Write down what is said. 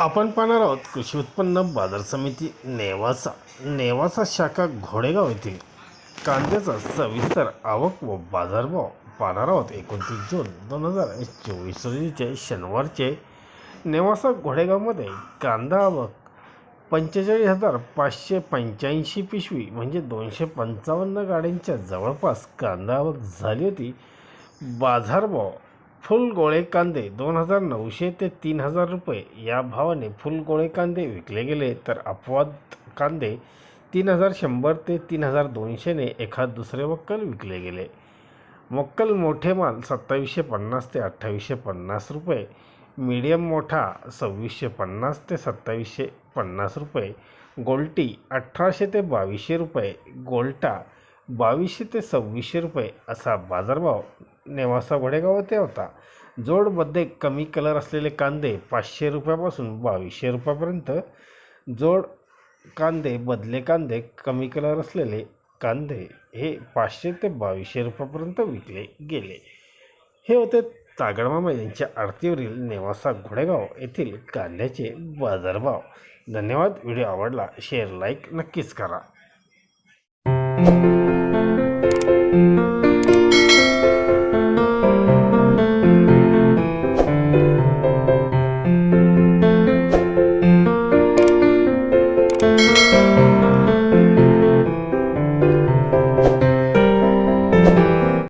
आपण पाहणार आहोत कृषी उत्पन्न बाजार समिती नेवासा नेवासा शाखा घोडेगाव येथील कांद्याचा सविस्तर आवक व बाजारभाव पाहणार आहोत एकोणतीस जून दोन हजार चोवीस रोजीचे शनिवारचे. नेवासा घोडेगावमध्ये कांदा आवक पंचेचाळीस हजार पाचशे पंच्याऐंशी पिशवी म्हणजे दोनशे पंचावन्न गाड्यांच्या जवळपास कांदा आवक झाली होती. बाजारभाव फुल गोळे कांदे दोन हजार नऊशे ते तीन हजार रुपये या भावाने फुल गोळे कांदे विकले गेले तर अपवाद कांदे तीन हजार शंभर ते तीन हजार दोनशेने एखाद दुसरे वक्कल विकले गेले. मक्कल मोठे माल सत्तावीसशे पन्नास ते अठ्ठावीसशे पन्नास रुपये मीडियम मोठा सव्वीसशे पन्नास ते सत्तावीसशे पन्नास रुपये गोल्टी अठराशे ते बावीसशे रुपये गोल्टा बावीसशे ते सव्वीसशे रुपये असा बाजारभाव नेवासा घोडेगाव येथे होता. जोडमध्ये कमी कलर असलेले कांदे पाचशे रुपयापासून बावीसशे रुपयापर्यंत. जोड कांदे बदले कांदे कमी कलर असलेले कांदे हे पाचशे ते बावीसशे रुपयापर्यंत विकले गेले. हे होते तागडमामा यांच्या आरतीवरील नेवासा घोडेगाव येथील कांद्याचे बाजारभाव. धन्यवाद. व्हिडिओ आवडला शेअर लाईक नक्कीच करा.